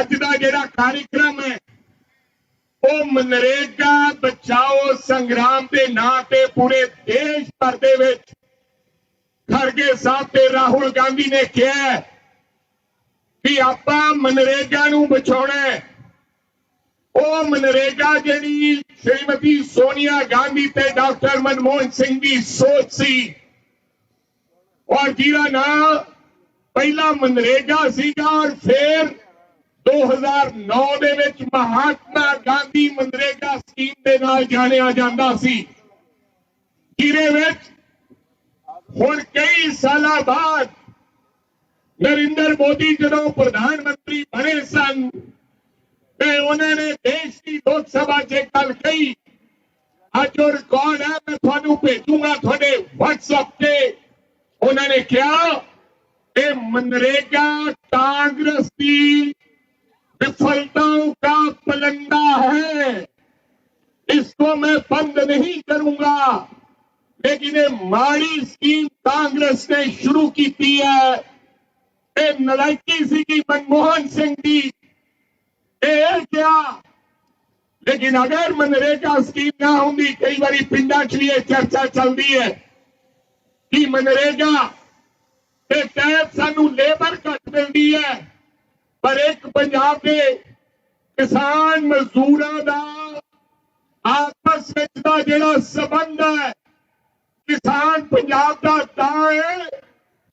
ਅੱਜ ਦਾ ਜਿਹੜਾ ਕਾਰਜਕ੍ਰਮ ਹੈ, ਉਹ ਮਨਰੇਗਾ ਬਚਾਓ ਸੰਗਰਾਮ ਦੇ ਨਾਂ ਤੇ ਪੂਰੇ ਦੇਸ਼ ਭਰ ਦੇ ਵਿੱਚ ਖਰਗੇ ਸਾਹਿਬ ਤੇ ਰਾਹੁਲ ਗਾਂਧੀ ਨੇ ਕਿਹਾ ਕਿ ਆਪਾਂ ਮਨਰੇਗਾ ਨੂੰ ਬਚਾਉਣਾ ਹੈ। ਉਹ ਮਨਰੇਗਾ ਜਿਹੜੀ ਸ਼੍ਰੀਮਤੀ ਸੋਨੀਆ ਗਾਂਧੀ ਤੇ ਡਾਕਟਰ ਮਨਮੋਹਨ ਸਿੰਘ ਦੀ ਸੋਚ ਸੀ। ਔਰ ਜਿਹਦਾ ਨਾਂ ਪਹਿਲਾ ਮਨਰੇਗਾ ਸੀਗਾ ਔਰ ਫਿਰ 2009 ਦੇ ਵਿੱਚ ਮਹਾਤਮਾ ਗਾਂਧੀ ਮਨਰੇਗਾ ਸਕੀਮ ਦੇ ਨਾਲ ਜਾਣਿਆ ਜਾਂਦਾ ਸੀ ਜਿਹਦੇ ਵਿੱਚ ਹੁਣ ਕਈ ਸਾਲਾਂ ਬਾਅਦ ਨਰਿੰਦਰ ਮੋਦੀ ਜਦੋਂ ਪ੍ਰਧਾਨ ਮੰਤਰੀ ਬਣੇ ਸਨ ਤੇ ਉਹਨਾਂ ਨੇ ਦੇਸ਼ ਦੀ ਲੋਕ ਸਭਾ 'ਚ ਇੱਕ ਗੱਲ ਕਹੀ ਅੱਜ ਉਹ ਰਿਕਾਰਡ ਹੈ ਮੈਂ ਤੁਹਾਨੂੰ ਭੇਜੂਗਾ ਤੁਹਾਡੇ WhatsApp ਤੇ ਉਹਨਾਂ ਨੇ ਕਿਹਾ ਇਹ ਮਨਰੇਗਾ ਕਾਂਗਰਸ ਦੀ विफलताओं का पलंदा है। इसको मैं बंद नहीं करूँगा। लेकिन ये माड़ी स्कीम कांग्रेस ने शुरू की थी है। ये नलायकी सी की मनमोहन सिंह की। क्या? लेकिन अगर मनरेगा स्कीम ना होंगी, कई बार पिंडा भी ये चर्चा चलती है कि मनरेगा के तहत सानू लेबर घट मिलती है। ਪਰ ਇੱਕ ਪੰਜਾਬ ਦੇ ਕਿਸਾਨ ਮਜ਼ਦੂਰਾਂ ਦਾ ਆਪਸ ਵਿੱਚ ਦਾ ਜਿਹੜਾ ਸਬੰਧ ਹੈ, ਕਿਸਾਨ ਪੰਜਾਬ ਦਾ ਤਾਂ ਹੈ,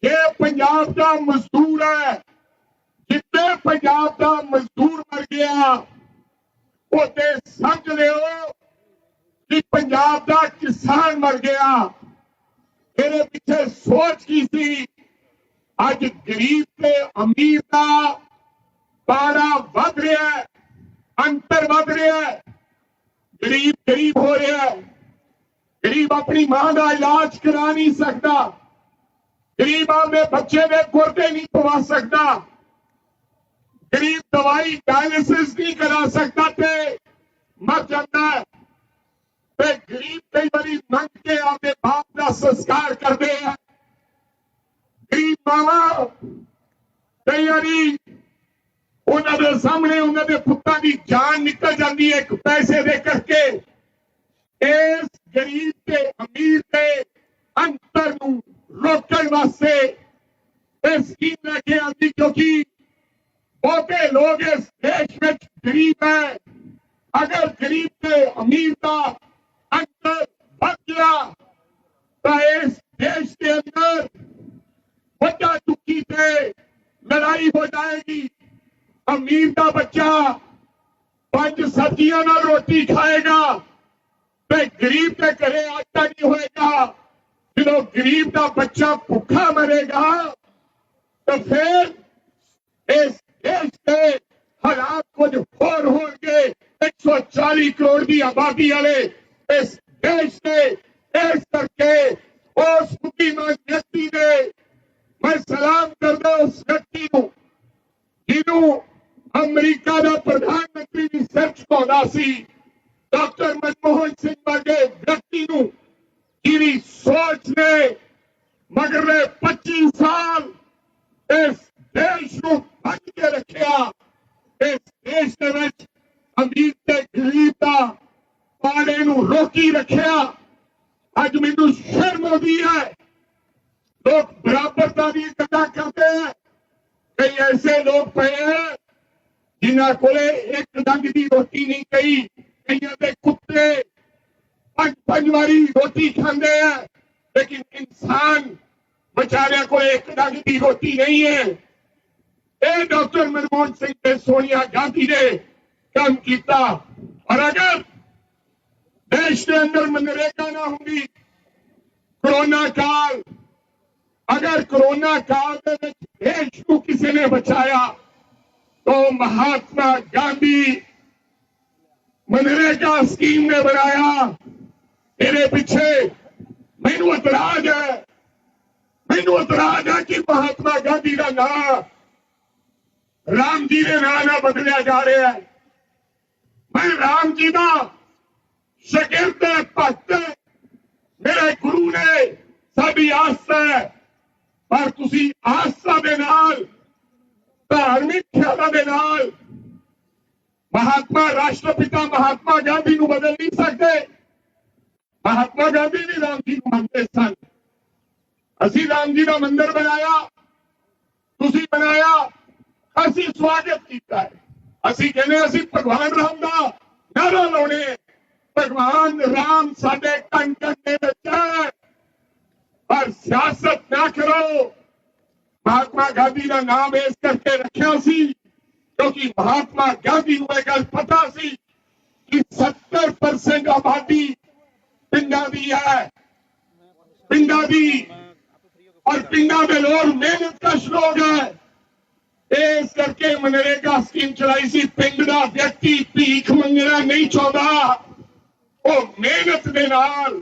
ਜੇ ਪੰਜਾਬ ਦਾ ਮਜ਼ਦੂਰ ਹੈ ਜਿੱਤੇ ਪੰਜਾਬ ਦਾ ਮਜ਼ਦੂਰ ਮਰ ਗਿਆ ਉਹਦੇ ਸਮਝ ਲਿਓ ਕਿ ਪੰਜਾਬ ਦਾ ਕਿਸਾਨ ਮਰ ਗਿਆ। ਇਹਦੇ ਪਿੱਛੇ ਸੋਚ ਕੀ ਸੀ? ਅੱਜ ਗਰੀਬ ਤੇ ਅਮੀਰ ਦਾ ਪਾਰਾ ਵੱਧ ਰਿਹਾ ਹੈ, ਅੰਤਰ ਵੱਧ ਰਿਹਾ ਹੈ। ਗਰੀਬ ਗਰੀਬ ਹੋ ਰਿਹਾ ਹੈ। ਗਰੀਬ ਆਪਣੀ ਮਾਂ ਦਾ ਇਲਾਜ ਕਰਾ ਨਹੀਂ ਸਕਦਾ। ਗਰੀਬ ਆਪਣੇ ਬੱਚੇ ਦੇ ਗੁਰਦੇ ਨਹੀਂ ਪਵਾ ਸਕਦਾ। ਗਰੀਬ ਦਵਾਈ ਡਾਇਲਿਸਿਸ ਨਹੀਂ ਕਰਾ ਸਕਦਾ ਤੇ ਮਰ ਜਾਂਦਾ ਹੈ। ਤੇ ਗਰੀਬ ਕਈ ਵਾਰੀ ਮੰਗ ਕੇ ਆਪਣੇ ਬਾਪ ਦਾ ਸੰਸਕਾਰ ਕਰਦੇ ਆ। ਗਰੀਬ ਮਾਵਾ ਕਈ ਵਾਰੀ ਉਹਨਾਂ ਦੇ ਸਾਹਮਣੇ ਉਹਨਾਂ ਦੇ ਪੁੱਤਾਂ ਦੀ ਜਾਨ ਨਿਕਲ ਜਾਂਦੀ ਹੈ ਇੱਕ ਪੈਸੇ ਦੇ ਕਰਕੇ। ਇਸ ਗਰੀਬ ਤੇ ਅਮੀਰ ਦੇ ਅੰਤਰ ਨੂੰ ਰੋਕਣ ਵਾਸਤੇ ਇਹ ਸਕੀਮ ਲੈ ਕੇ ਆਂਦੀ ਕਿਉਂਕਿ ਬਹੁਤੇ ਲੋਕ ਇਸ ਦੇਸ਼ ਵਿੱਚ ਗਰੀਬ ਹੈ। ਅਗਰ ਗਰੀਬ ਤੇ ਅਮੀਰ ਦਾ ਅੰਤਰ ਵੱਧ ਗਿਆ, ਤਾਂ ਇਸ ਦੇਸ਼ ਦੇ ਅੰਦਰ ਵੱਡਾ ਦੁੱਖੀ ਤੇ ਲੜਾਈ ਹੋ ਜਾਏਗੀ। ਅਮੀਰ ਦਾ ਬੱਚਾ ਪੰਜ ਸਬਜ਼ੀਆਂ ਨਾਲ ਰੋਟੀ ਖਾਏਗਾ ਤੇ ਗਰੀਬ ਦੇ ਘਰੇ ਆਟਾ ਨਹੀਂ ਹੋਏਗਾ ਜਦੋਂ ਗਰੀਬ ਦਾ ਬੱਚਾ ਭੁੱਖਾ ਮਰੇਗਾ ਤਾਂ ਫਿਰ ਇਸ ਦੇਸ਼ ਦੇ ਹਾਲਾਤ ਕੁਝ ਹੋਰ ਹੋਣਗੇ 140 ਕਰੋੜ ਦੀ ਆਬਾਦੀ ਵਾਲੇ ਇਸ ਦੇਸ਼ ਦੇ ਇਸ ਕਰਕੇ ਉਸ ਬੁੱਧੀਮਾਨ ਵਿਅਕਤੀ ਦੇ ਮੈਂ ਸਲਾਮ ਕਰਦਾ ਉਸ ਵਿਅਕਤੀ ਨੂੰ ਜਿਹਨੂੰ ਅਮਰੀਕਾ ਦਾ ਪ੍ਰਧਾਨ ਮੰਤਰੀ ਵੀ ਸਿਰ ਝੁਕਾਉਂਦਾ ਸੀ ਡਾਕਟਰ ਮਨਮੋਹਨ ਸਿੰਘ ਵਰਗੇ ਵਿਅਕਤੀ ਨੂੰ ਜਿਹਦੀ ਸੋਚ ਨੇ ਮਗਰਲੇ 25 ਸਾਲ ਇਸ ਦੇਸ਼ ਨੂੰ ਬੰਦ ਕੇ ਰੱਖਿਆ ਇਸ ਦੇਸ਼ ਦੇ ਵਿੱਚ ਅਮੀਰ ਤੇ ਗਰੀਬ ਦਾ ਪਾੜੇ ਨੂੰ ਰੋਕੀ ਰੱਖਿਆ ਅੱਜ ਮੈਨੂੰ ਸ਼ਰਮ ਆਉਂਦੀ ਹੈ ਲੋਕ ਬਰਾਬਰਤਾ ਦੀ ਗੱਲਾਂ ਕਰਦੇ ਹੈ ਕਈ ਐਸੇ ਲੋਕ ਪਏ ਹੈ ਜਿਨ੍ਹਾਂ ਕੋਲੇ ਇੱਕ ਡੰਗ ਦੀ ਰੋਟੀ ਨਹੀਂ ਕਈ ਕਈਆਂ ਦੇ ਕੁੱਤੇ ਪੰਜ ਪੰਜ ਵਾਰੀ ਰੋਟੀ ਖਾਂਦੇ ਆ ਲੇਕਿਨ ਇਨਸਾਨ ਵਿਚਾਰਿਆਂ ਕੋਲੇ ਇੱਕ ਡੰਗ ਦੀ ਰੋਟੀ ਨਹੀਂ ਹੈ ਇਹ ਡਾਕਟਰ ਮਨਮੋਹਨ ਸਿੰਘ ਤੇ ਸੋਨੀਆ ਗਾਂਧੀ ਨੇ ਕੰਮ ਕੀਤਾ ਔਰ ਅਗਰ ਦੇਸ਼ ਦੇ ਅੰਦਰ ਮਨਰੇਗਾ ਨਾ ਹੁੰਦੀ ਕਰੋਨਾ ਕਾਲ ਅਗਰ ਕਰੋਨਾ ਕਾਲ ਦੇ ਵਿੱਚ ਦੇਸ਼ ਨੂੰ ਕਿਸੇ ਨੇ ਬਚਾਇਆ तो महात्मा गांधी मनरेगा स्कीम ने बनाया मेरे पीछे मैनू इतराज है मैनू इतराज है कि महात्मा गांधी का नाम राम जी के नाम ना बदलिया जा रहा है मैं राम जी का शगिर्द भक्त मेरे गुरु ने साडी आस्था है ਪਰ ਤੁਸੀਂ ਆਸਥਾ ਦੇ ਨਾਲ ਧਾਰਮਿਕ ਖਿਆਲਾਂ ਦੇ ਨਾਲ ਮਹਾਤਮਾ ਰਾਸ਼ਟਰਪਿਤਾ ਮਹਾਤਮਾ ਗਾਂਧੀ ਨੂੰ ਬਦਲ ਨਹੀਂ ਸਕਦੇ। ਮਹਾਤਮਾ ਗਾਂਧੀ ਵੀ ਰਾਮ ਜੀ ਨੂੰ ਮੰਨਦੇ ਸਨ। ਅਸੀਂ ਰਾਮ ਜੀ ਦਾ ਮੰਦਿਰ ਬਣਾਇਆ, ਤੁਸੀਂ ਬਣਾਇਆ, ਅਸੀਂ ਸਵਾਗਤ ਕੀਤਾ ਹੈ। ਅਸੀਂ ਕਹਿੰਦੇ ਅਸੀਂ ਭਗਵਾਨ ਰਾਮ ਦਾ ਨਾਰਾ ਲਾਉਣੇ ਭਗਵਾਨ ਰਾਮ ਸਾਡੇ ਕੰਟਕ ਦੇ ਵਿੱਚ ਪਰ ਸਿਆਸਤ ਨਾ ਕਰੋ। મહાત્મા ગાંધીના નામ એસ કરકે રખ્યા સી ક્યોંકિ મહાત્મા ગાંધી વગર પતા સી कि 70% आबादी पिंडा की है। पिंडा की और पिंडा में लोग मेहनत कश लोग है। इस करके मनरेगा स्कीम चलाई सी, पिंड का व्यक्ति भीख मंगना नहीं चाहता। मेहनत के नाल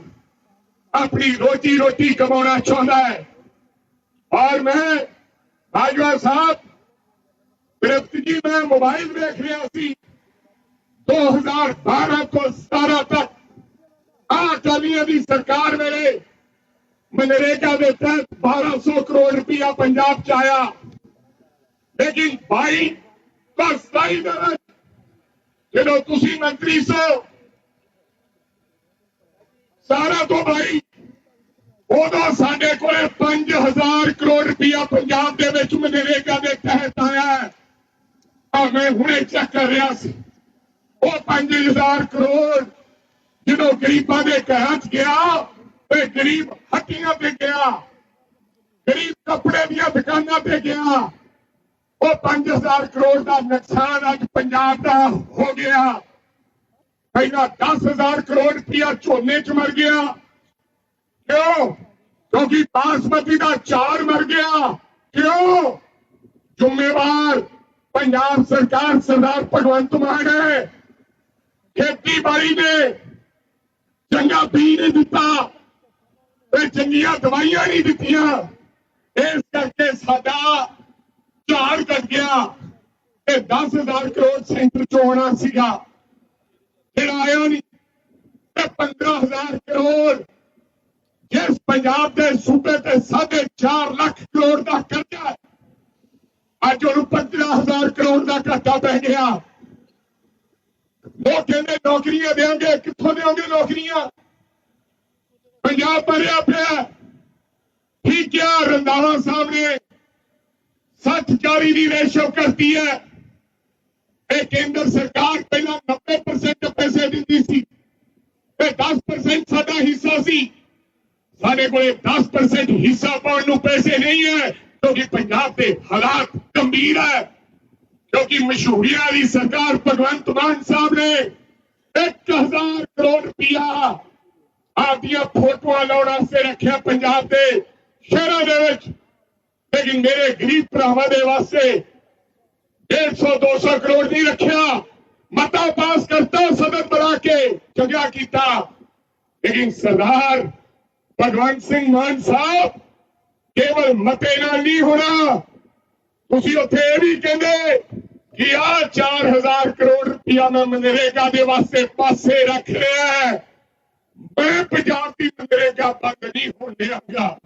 अपनी रोजी रोटी कमाना चाहता है। और मैं बाजवा साहब गिरफ्तगी में मोबाइल देख लिया सी 2012 को सतारह तक। अकाली अभी सरकार मेरे मनरेगा के तहत बारह सौ करोड़ रुपया पंजाब च आया। लेकिन भाई का सताई जो तुम मंत्री सो। सारा तो भाई ਉਦੋਂ ਸਾਡੇ ਕੋਲੇ 5000 ਕਰੋੜ ਰੁਪਇਆ ਪੰਜਾਬ ਦੇ ਵਿੱਚ ਮਨਰੇਗਾ ਦੇ ਤਹਿਤ ਆਇਆ ਆ ਮੈਂ ਹੁਣੇ ਚੈੱਕ ਕਰ ਰਿਹਾ ਸੀ। ਉਹ 5000 ਕਰੋੜ ਜਦੋਂ ਗਰੀਬਾਂ ਦੇ ਘਰਾਂ 'ਚ ਗਿਆ, ਤੇ ਗਰੀਬ ਹੱਟੀਆਂ ਤੇ ਗਿਆ, ਗਰੀਬ ਕੱਪੜੇ ਦੀਆਂ ਦੁਕਾਨਾਂ ਤੇ ਗਿਆ, ਉਹ 5000 ਕਰੋੜ ਦਾ ਨੁਕਸਾਨ ਅੱਜ ਪੰਜਾਬ ਦਾ ਹੋ ਗਿਆ। ਪਹਿਲਾਂ 10000 ਕਰੋੜ ਰੁਪਇਆ ਝੋਨੇ 'ਚ ਮਰ ਗਿਆ। ਕਿਉਂ? ਕਿਉਂਕਿ ਬਾਸਮਤੀ ਦਾ ਚਾਰ ਮਰ ਗਿਆ। ਕਿਉਂ? ਜ਼ਿੰਮੇਵਾਰ ਪੰਜਾਬ ਸਰਕਾਰ ਸਰਦਾਰ ਭਗਵੰਤ ਮਾਨ ਹੈ। ਖੇਤੀਬਾੜੀ ਨੇ ਚੰਗਾ ਬੀਜ ਨਹੀਂ ਦਿੱਤਾ ਤੇ ਚੰਗੀਆਂ ਦਵਾਈਆਂ ਨਹੀਂ ਦਿੱਤੀਆਂ। ਇਸ ਕਰਕੇ ਸਾਡਾ ਝਾੜ ਘਟ ਗਿਆ ਤੇ 10000 ਕਰੋੜ ਸੈਂਟਰ ਚੋਂ ਆਉਣਾ ਸੀਗਾ। ਫਿਰ ਆਇਆ ਨਹੀਂ ਤੇ 15000 ਕਰੋੜ ਪੰਜਾਬ ਦੇ ਸੂਬੇ ਤੇ 4.5 ਲੱਖ ਕਰੋੜ ਦਾ ਕਰਜ਼ਾ ਹੈ, ਅੱਜ ਉਹਨੂੰ 15000 ਕਰੋੜ ਦਾ ਘਾਟਾ ਪੈ ਗਿਆ। ਉਹ ਕਹਿੰਦੇ ਨੌਕਰੀਆਂ ਦੇਵਾਂਗੇ ਕਿੱਥੋਂ ਦੇਵਾਂਗੇ ਨੌਕਰੀਆਂ? ਪੰਜਾਬ ਭਰਿਆ ਪਿਆ ਠੀਕ ਹੈ ਰੰਦਾਵਾ ਸਾਹਿਬ ਨੇ 60 ਜਾਰੀ ਦੀ ਰੇਸ਼ੋ ਕਰਤੀ ਹੈ। ਇਹ ਕੇਂਦਰ ਸਰਕਾਰ ਪਹਿਲਾਂ 90% ਪੈਸੇ ਦਿੰਦੀ ਸੀ। ਤੇ 10% ਸਾਡਾ ਹਿੱਸਾ ਸੀ। ਸਾਡੇ ਕੋਲੇ 10% ਹਿੱਸਾ ਪਾਉਣ ਨੂੰ ਪੈਸੇ ਨਹੀਂ ਹੈ ਕਿਉਂਕਿ ਪੰਜਾਬ ਦੇ ਹਾਲਾਤ ਗੰਭੀਰ ਹੈ ਕਿਉਂਕਿ ਮਸ਼ਹੂਰੀਆਂ ਦੀ ਸਰਕਾਰ ਭਗਵੰਤ ਮਾਨ ਸਾਹਿਬ ਨੇ 1000 ਕਰੋੜ ਰੁਪਇਆ ਆਪਦੀਆਂ ਫੋਟੋਆਂ ਲਾਉਣ ਵਾਸਤੇ ਰੱਖਿਆ ਪੰਜਾਬ ਦੇ ਸ਼ਹਿਰਾਂ ਦੇ ਵਿੱਚ ਲੇਕਿਨ ਮੇਰੇ ਗਰੀਬ ਭਰਾਵਾਂ ਦੇ ਵਾਸਤੇ 150 200 ਕਰੋੜ ਨਹੀਂ ਰੱਖਿਆ ਮਤਾ ਪਾਸ ਕਰਤਾ ਸਦਨ ਬਣਾ ਕੇ ਚੰਗਾ ਕੀਤਾ ਲੇਕਿਨ ਸਰਦਾਰ ਭਗਵੰਤ ਸਿੰਘ ਮਾਨ ਸਾਹਿਬ, ਕੇਵਲ ਮਤੇ ਨਾਲ ਨਹੀਂ ਹੋਣਾ। ਤੁਸੀਂ ਉੱਥੇ ਇਹ ਵੀ ਕਹਿੰਦੇ ਕਿ ਆ 4000 ਕਰੋੜ ਰੁਪਇਆ ਮੈਂ ਮਨਰੇਗਾ ਦੇ ਵਾਸਤੇ ਪਾਸੇ ਰੱਖ ਰਿਹਾ ਮੈਂ ਪੰਜਾਬ ਦੀ ਮਨਰੇਗਾ ਬੰਦ ਨਹੀਂ ਹੋਣ ਦਿਆਂਗਾ।